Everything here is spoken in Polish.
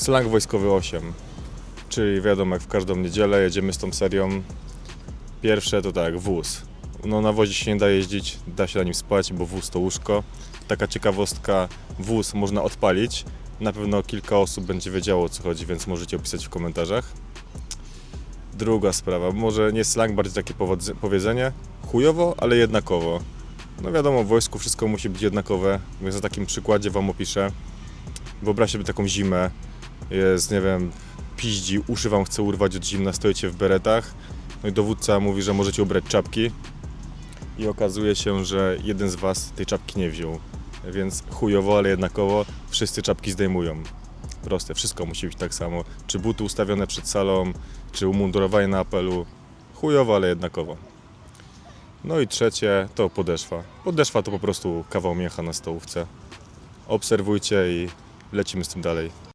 Slang wojskowy 8, czyli wiadomo, jak w każdą niedzielę jedziemy z tą serią. Pierwsze to tak, wóz. No na wozie się nie da jeździć, da się na nim spać, bo wóz to łóżko. Taka ciekawostka, wóz można odpalić. Na pewno kilka osób będzie wiedziało o co chodzi, więc możecie opisać w komentarzach. Druga sprawa, może nie slang, bardziej takie powiedzenie. Chujowo, ale jednakowo. No wiadomo, w wojsku wszystko musi być jednakowe, więc na takim przykładzie Wam opiszę. Wyobraźcie sobie taką zimę, jest, nie wiem, piździ, uszy Wam chce urwać od zimna, stoicie w beretach, no i dowódca mówi, że możecie ubrać czapki i okazuje się, że jeden z Was tej czapki nie wziął. Więc chujowo, ale jednakowo wszyscy czapki zdejmują. Proste, wszystko musi być tak samo. Czy buty ustawione przed salą, czy umundurowanie na apelu. Chujowo, ale jednakowo. No i trzecie to podeszwa. Podeszwa to po prostu kawał mięcha na stołówce. Obserwujcie i lecimy z tym dalej.